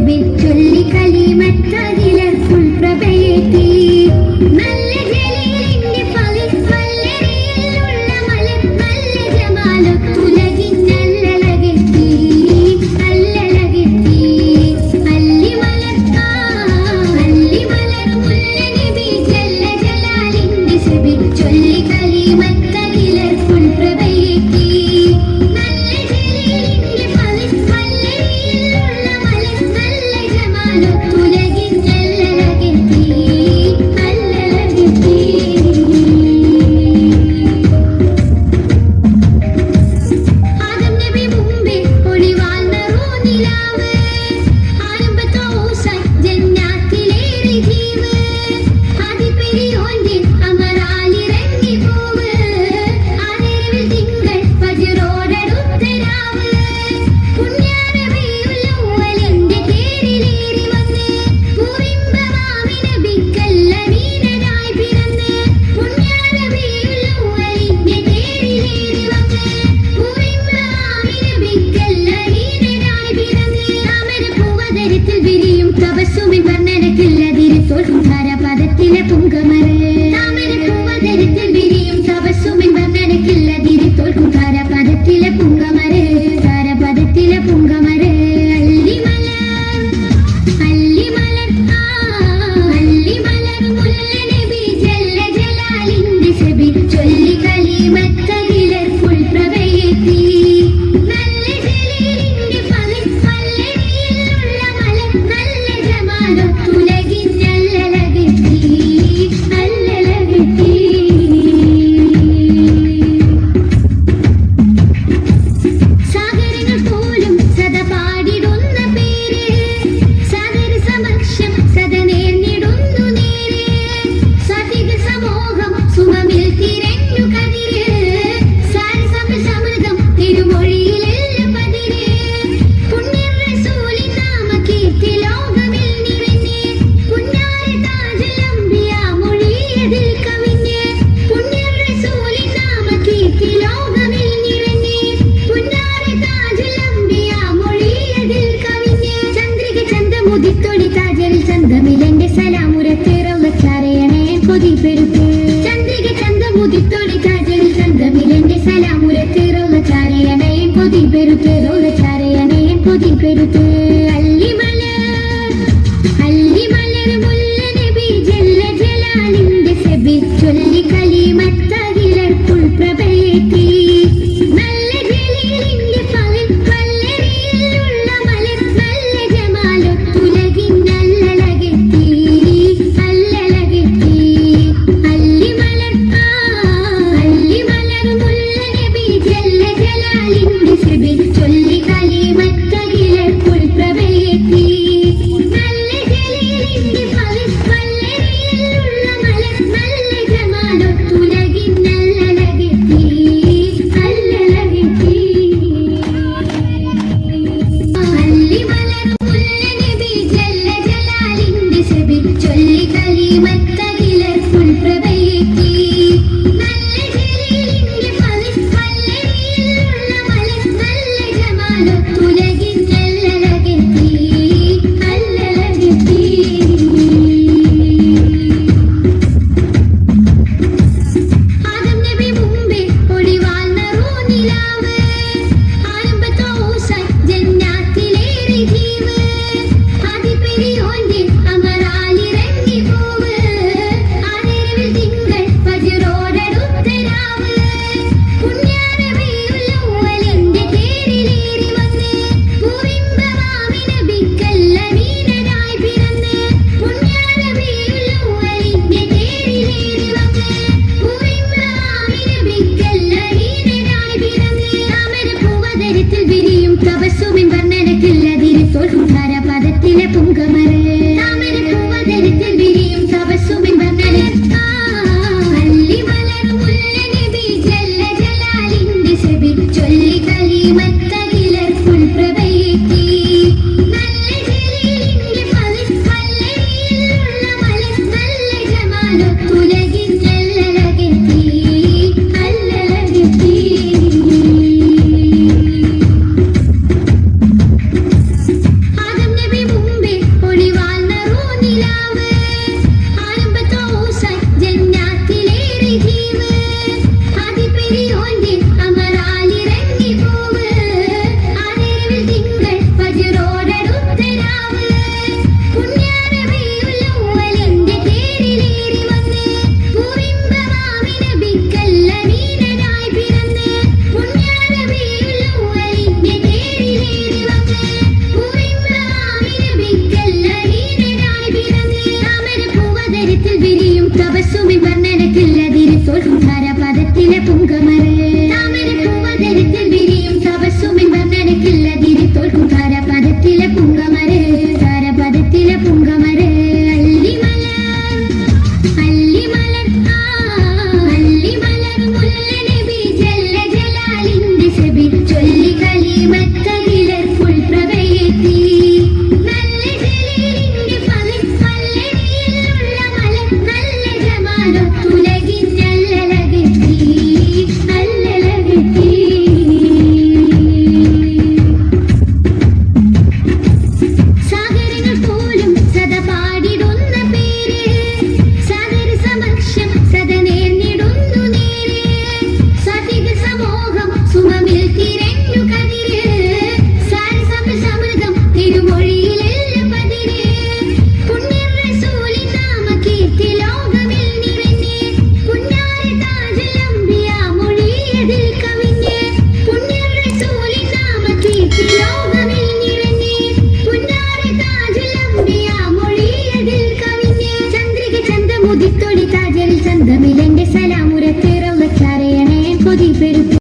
ചൊല്ലി കലിമത്തതിലെ സുൽപ്രഭയെത്തി നല്ല ജല തുടിത്തൊടി താജൽ ചന്തമിലെന്റെ സലാമുരത്തേറവച്ചാരയണേ കൊതി പെരുത്ത് ചന്ദ്രിക ചന്തം മുതിത്തൊടി താജൽ ചന്തമിലെന്റെ സലാമുരത്തേറവച്ചാരയണേ കൊതി പെരുത്ത് റോളച്ചാരയണേ പെരുത്ത് ചൊല്ലി കലിമത്തകിലർക്കുൾ പ്രഭയത്തി പ്രവസവും പറഞ്ഞനക്കില്ലതിരെ തൊൽക്കാര പദത്തിലെ പൊങ്കമ Thank you.